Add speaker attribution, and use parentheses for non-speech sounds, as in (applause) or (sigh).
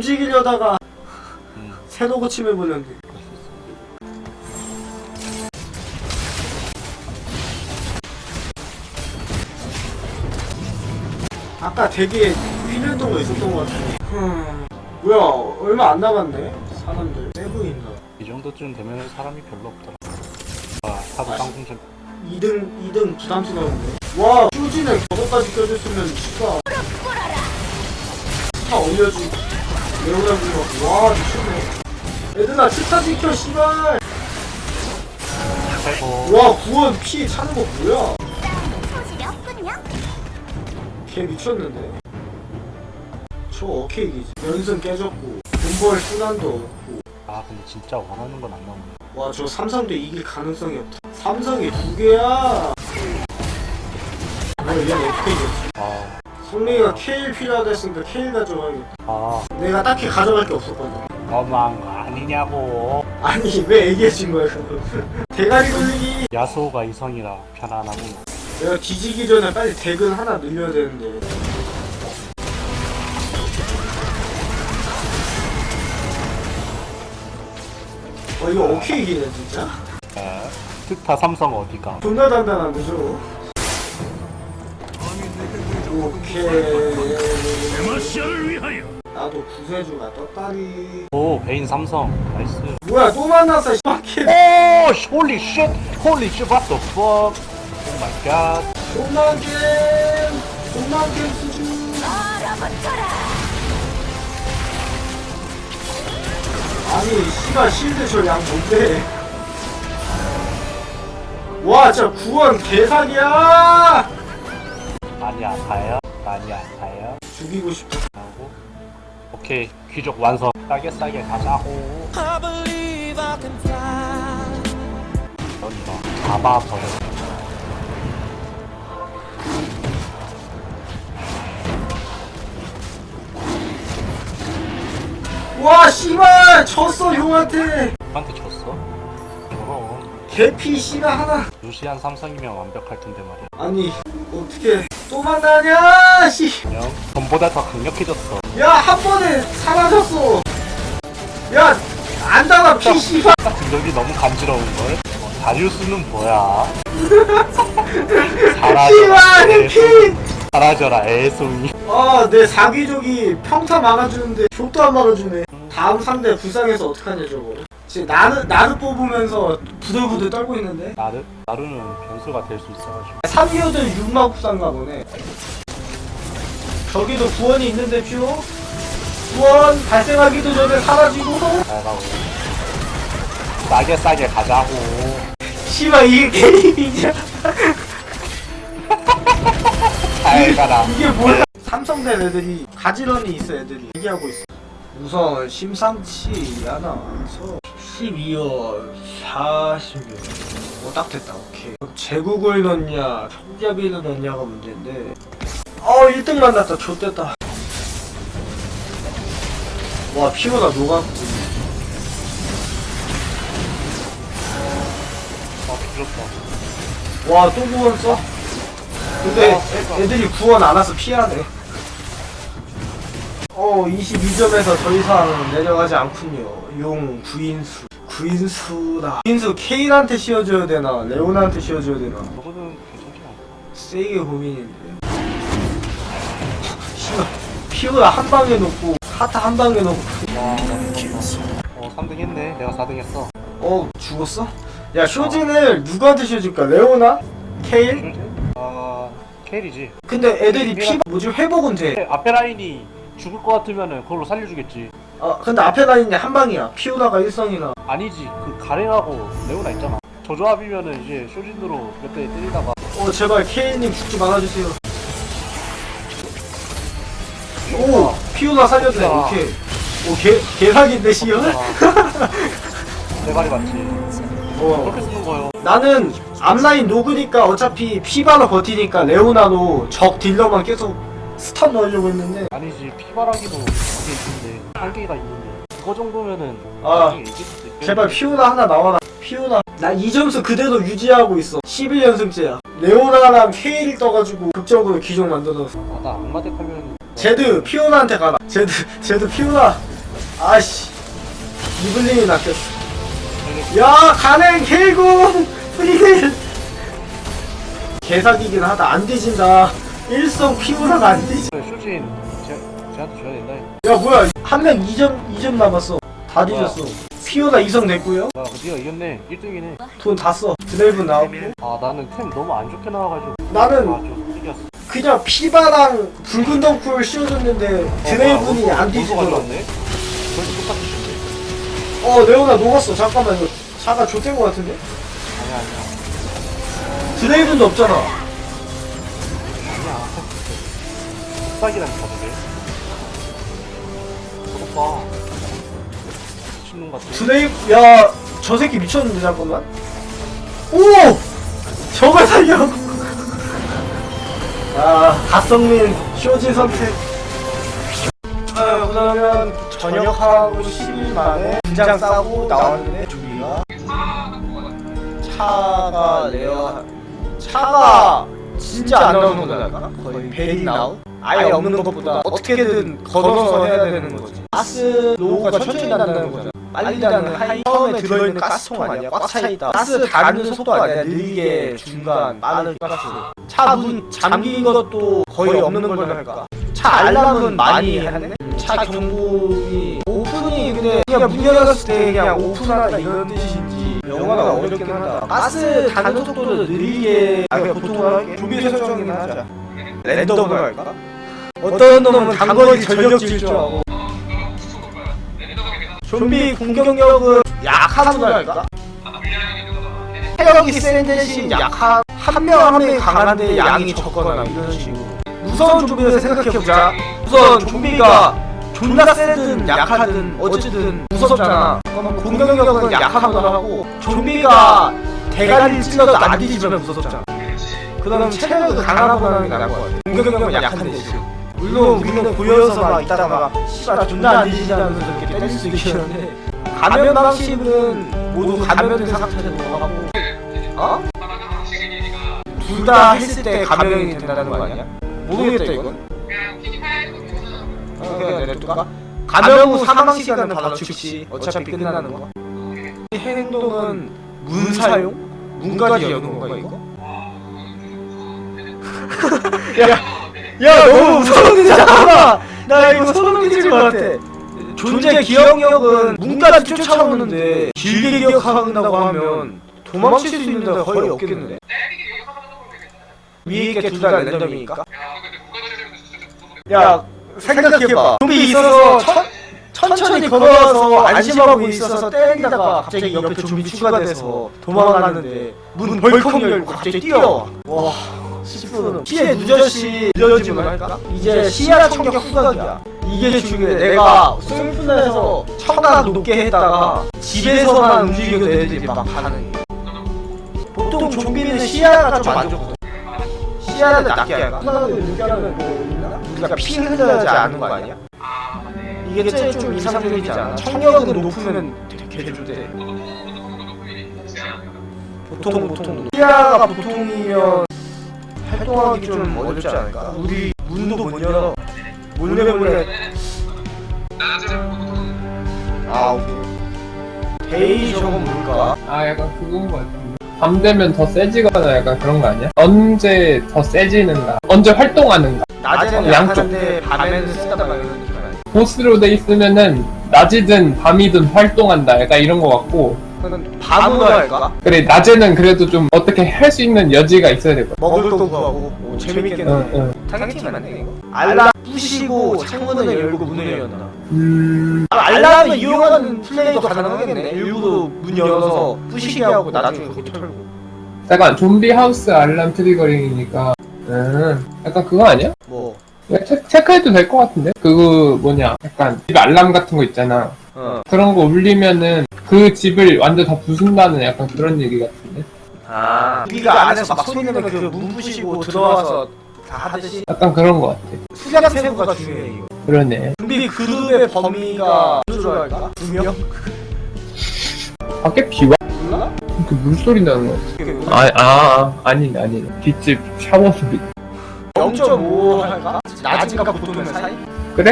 Speaker 1: 움직이려다가
Speaker 2: 음.
Speaker 1: 새로
Speaker 2: 그럴 수 있어.
Speaker 1: 아까 되게 휘렸던 거 있었던 것 같은데. 흠 뭐야 얼마 안 남았네. 사람들. 세 보인다
Speaker 2: 이 정도쯤 되면 사람이 별로 없더라. 아, 사도. 깡통전
Speaker 1: 2등 2등 부담스러운데. 와 슈진에 저거까지 껴줬으면 진짜. 다 올려주고 레오나주고 와 미쳤네. 얘들아 스타 지켜 씨발. 와 구원 피 차는 거 뭐야?
Speaker 3: 없군요.
Speaker 1: 걔 미쳤는데. 저 어케이기지. 연승 깨졌고 돈벌 순환도 없고.
Speaker 2: 아 근데 진짜 원하는 건 안 나오네.
Speaker 1: 와 저 삼성도 이길 가능성이 없다. 삼성이 두 개야. 어 얘는 어케이겠지.
Speaker 2: 아,
Speaker 1: 성민이가 케일 필요하다 했으니까 케일 가져가야겠다.
Speaker 2: 아.
Speaker 1: 내가 딱히 가져갈 게 없었거든.
Speaker 2: 너무한 거 아니냐고.
Speaker 1: 아니 왜 얘기해준 거야 그거 대가리 돌리기.
Speaker 2: 야수호가 이성이라 편안하고.
Speaker 1: 내가 뒤지기 전에 빨리 덱은 하나 늘려야 되는데. 와 이거 오케이 기네 진짜?
Speaker 2: 아, 스타 삼성 어디가?
Speaker 1: 존나 단단한 거죠. 오 케이
Speaker 4: 마시아를 위하여
Speaker 1: 나도 구세주가 떴다리
Speaker 2: 오 베인 삼성 나이스.
Speaker 1: 뭐야 또 만났어 씨발
Speaker 2: 오 홀리 쉣 홀리 쉣 what the fuck. 오 마이 갓.
Speaker 1: 존나 게임 존나 게임 수준 아니 씨발 실드 저양 뭔데 와 진짜 구원 개사기야
Speaker 2: 많이 아파요? 많이 아파요?
Speaker 1: 죽이고 싶다
Speaker 2: 하고. 오케이 귀족 완성. 싸게 싸게 가자고 넌 이거 잡아버려.
Speaker 1: 와 씨발! 졌어 형한테.
Speaker 2: 누구한테 졌어? 저런
Speaker 1: 개피 씨가 하나.
Speaker 2: 루시안 삼성이면 완벽할 텐데 말이야.
Speaker 1: 아니 어떻게 또 만나냐 씨
Speaker 2: 그냥 전보다 더 강력해졌어
Speaker 1: 야, 한 번에 사라졌어. 야, 안다가 피 씨발. (laughs)
Speaker 2: 딱 공격이 너무 간지러운 걸? 다리우스는 뭐야? (laughs) 사라져라
Speaker 1: 씨발,
Speaker 2: 애송이
Speaker 1: 피.
Speaker 2: 사라져라 애송이
Speaker 1: 아, 내 사귀족이 평타 막아주는데 족도 안 막아주네. 다음 상대 불쌍해서 어떡하냐 저거. 지금 나를 나를 뽑으면서 부들부들 떨고 있는데.
Speaker 2: 나르, 나루는 변수가 될 수 있어가지고
Speaker 1: 3위어들 6마국사인가 보네. 저기도 구원이 있는데 퓨. 구원 발생하기도 전에 사라지고.
Speaker 2: 잘 가고 싸게 싸게 가자고
Speaker 1: 씨발 이게 게임이냐?
Speaker 2: 잘 가라
Speaker 1: 이게 뭐야? 삼성된 애들이 가지런히 있어 애들이 얘기하고 있어 우선 심상치 않아 서 12월 40일 어딱 됐다. 오케이. 제국을 넣냐 총잡이를 넣냐가 문제인데. 어 1등 만났다. 좋됐다. 와 피곤하 녹았고
Speaker 2: 아 부럽다.
Speaker 1: 와또 구원 써? 근데 애, 애들이 구원 안 와서 피하네. 어 22점에서 더 이상 내려가지 않군요. 용 구인수 구인수다. 구인수 케인한테 씌워줘야 되나 레오나한테 씌워줘야 되나?
Speaker 2: 저거는 괜찮지 않아
Speaker 1: 세게 고민인데. 씨발 피오라 한 방에 놓고 하타 한 방에 놓고.
Speaker 2: 와, 어 3등 했네. 내가 4등 했어.
Speaker 1: 어 죽었어? 야 쇼진을 누구한테 씌워줄까? 레오나? 케일?
Speaker 2: 아 케일이지.
Speaker 1: 근데 애들이 피 뭐지? 회복은 돼.
Speaker 2: 앞에 라인이 죽을 것 같으면은 그걸로 살려주겠지
Speaker 1: 어 근데 앞에 라인이 한 방이야. 피오라가 일성이나.
Speaker 2: 아니지. 그 가랭하고 레오나 있잖아. 저 조합이면은 이제 쇼진으로 몇 대 때리다가.
Speaker 1: 어 제발 케이님 죽지 말아주세요. 오 피오라 살려주네.
Speaker 2: 야.
Speaker 1: 오케이. 오개 개사기인데 시연
Speaker 2: 내 말이 맞지.
Speaker 1: 어.
Speaker 2: 그렇게 쓰는 거예요.
Speaker 1: 나는 앞라인 녹으니까 어차피 피바로 버티니까 레오나로 적 딜러만 계속 스턴 넣으려고 했는데.
Speaker 2: 아니지 피바라기도 그게 있는데 한계가 있는데. 그거 정도면은
Speaker 1: 아,
Speaker 2: 나중에 이길 수도 있겠는데.
Speaker 1: 제발 피오나 하나 나와라. 피오나. 나 이 점수 그대로 유지하고 있어. 11연승째야. 레오나랑 케일 떠가지고 극적으로 기종 만들어서.
Speaker 2: 아, 나 악마 덱 하면
Speaker 1: 제드 피오나한테 가라. 제드 제드 피오나. 아씨. 이블린이 낚였어. 야 가는 개구 (laughs) 프리딜! 개사기긴 하다. 안 뒤진다 일성 피우라가 안 뒤지
Speaker 2: 그래, 쇼진 제, 쟤한테 줘야 된다
Speaker 1: 야 뭐야. 한 명 2점 2점 남았어. 다 뒤졌어. 피오나 2성 냈고요.
Speaker 2: 야 니가 이겼네. 1등이네.
Speaker 1: 돈 다 써. 드레이브 나오고.
Speaker 2: 아 나는 템 너무 안 좋게 나와가지고.
Speaker 1: 나는
Speaker 2: 아좀 이겼어.
Speaker 1: 그냥 피바랑 붉은 덩쿨 씌워줬는데 드레이브니 안 뒤지더라
Speaker 2: 똑같이
Speaker 1: 어 레오나 녹았어. 잠깐만 이거 차가 좆된 거 같은데?
Speaker 2: 아니야 아니야.
Speaker 1: 드레이브는 없잖아
Speaker 2: 싹이라니까 저게 저것 봐. 미친놈 같아.
Speaker 1: 드레이브 야저 새끼 미쳤는데 잠깐만. 오! 저걸 살려 아 박성민 쇼지 선택. 아 그러면 저녁하고 10일 만에 분장 싸고 나왔는데 준비가. 차가 레어 차가 진짜 안 나오는 거랄까? 거의 베리 나우? 아예 없는 것보다 어떻게든 걷어서 해야 되는 거지. 가스 로우가 천천히 난다는 거잖아 빨리 나는 하이 처음에 들어있는 가스통 아니야? 꽉 차있다. 가스 다는 속도 아니야. 느리게 중간 빠른 가스. 차문 잠긴 것도 거의 없는 걸로 할까? 차 알람은 많이 하네? 차 경보이 오픈이 근데 그냥 문 열었을 때 그냥 오픈하다 이런 뜻인지 영어가 어렵긴 하다. 가스 다는 속도를 느리게 아 그냥 보통으로 할게 조기 설정이나 하자 랜덤으로 할까? 어떤 놈은 단거리 전력 질주하고 좀비 공격력은 약함으로 할까? 체력이 센 대신 약함 한명한 명이 강한데 양이 적거나 이런 식으로. 무서운 좀비를 생각해보자. 우선 좀비가 존나 세든 약하든 어쨌든 무섭잖아. 그러면 공격력은 약함으로 하고 좀비가 대가리를 찔러도 안 뒤지면 무섭잖아 그다음 강하거나 하는 게 나을 것 같아 공격력은 약한 대신 물론 우리는 보여서 막 이따가 막 씨발 존나 안 뒤지지 않으면서 이렇게 때릴 수 있겠는데. 감염 방식은 모두 감염된 상태로 하고. 어? 둘 다 했을 때 감염이 된다는 거 아니야? 모르겠다 이건. 어, 그냥 내려둘까? 감염 후 사망 시간은 바로 즉시 어차피 끝나는 거. 이 행동은 문 사용? 문까지 여는 건가 이거? 야, 야 너무 무서운데 잠깐만. 나 이거 소름 끼칠 것 같아. 존재 기억력은 문까지 쫓아오는데 길게 기억한다고 하면 도망칠 수 있는 데가 거의 없겠는데. 위에 있게 둘다 랜덤이니까. 야 생각해봐. 좀비 있어서 천, 천천히 걸어와서 안심하고 있어서 때리다가 갑자기 옆에 좀비 추가돼서 도망가는데 문 벌컥 열고 갑자기 뛰어와 와 10분은 피해 누저씨 늘려주면 할까? 이제 시야 청격 후각이야. 이게 중요해 내가 승분해서 청각 높게 했다가 집에서만 움직여도 애들이 막게 보통 좀비는 시야가 좀 안 좋거든. 시야를 낮게 할까? 후각을 높게 하면 뭐 있나? 우리가 피 흘려야지 않는 거 아니야? 이게 제일 좀 이상적이지 않아? 청력은 높으면 되게 개조돼 보통 보통 시야가 보통이면 활동하기 좀 어렵지 않을까? 우리 문도 못 열어. 몰래 몰래 아 오케이. 데이 저건 뭘까?
Speaker 5: 아 약간 그건 거 같은데. 밤 되면 더 세지거나 약간 그런 거 아니야? 언제 더 세지는가? 언제 활동하는가?
Speaker 1: 낮에는
Speaker 5: 양쪽.
Speaker 1: 밤에는 세다 막 이런 느낌 아니야?
Speaker 5: 보스로 돼 있으면은 낮이든 밤이든 활동한다. 약간 이런 거 같고
Speaker 1: 그건 밤으로 할까?
Speaker 5: 그래 낮에는 그래도 좀 어떻게 할 수 있는 여지가 있어야 되거든
Speaker 1: 먹을 거 구하고. 오, 재밌겠네.
Speaker 5: 응, 응.
Speaker 1: 타겟팅 맞네 이거. 알람 부시고 창문을 열고 문을 연다
Speaker 5: 음...
Speaker 1: 아, 알람을 이용하는 플레이도 가능하겠네. 일부러 문 열어서 부시게 하고 나중에 그거 털고.
Speaker 5: 잠깐 좀비 하우스 알람 트리거링이니까. 음... 약간 그거 아니야?
Speaker 1: 뭐?
Speaker 5: 체, 체크해도 될 것 같은데? 그거 뭐냐? 약간 집 알람 같은 거 있잖아
Speaker 1: 어.
Speaker 5: 그런 거 울리면은 그 집을 완전 다 부순다는 약간 그런 얘기 같은데?
Speaker 1: 아 우리가 안에서 막 소리 내면 그문 부시고 들어와서 다 하듯이
Speaker 5: 약간 그런 거 같아
Speaker 1: 수작 세부가 중요해 이거
Speaker 5: 그러네
Speaker 1: 좀비 그룹의 범위가 누구로 할까? 두 명?
Speaker 5: 밖에 비와?
Speaker 1: 몰라?
Speaker 5: 그 물소리 나는 거 같아 아, 아 아니네 아니네 뒷집 샤워 소리
Speaker 1: 0.5 할까? 낮은가 보통면 사이?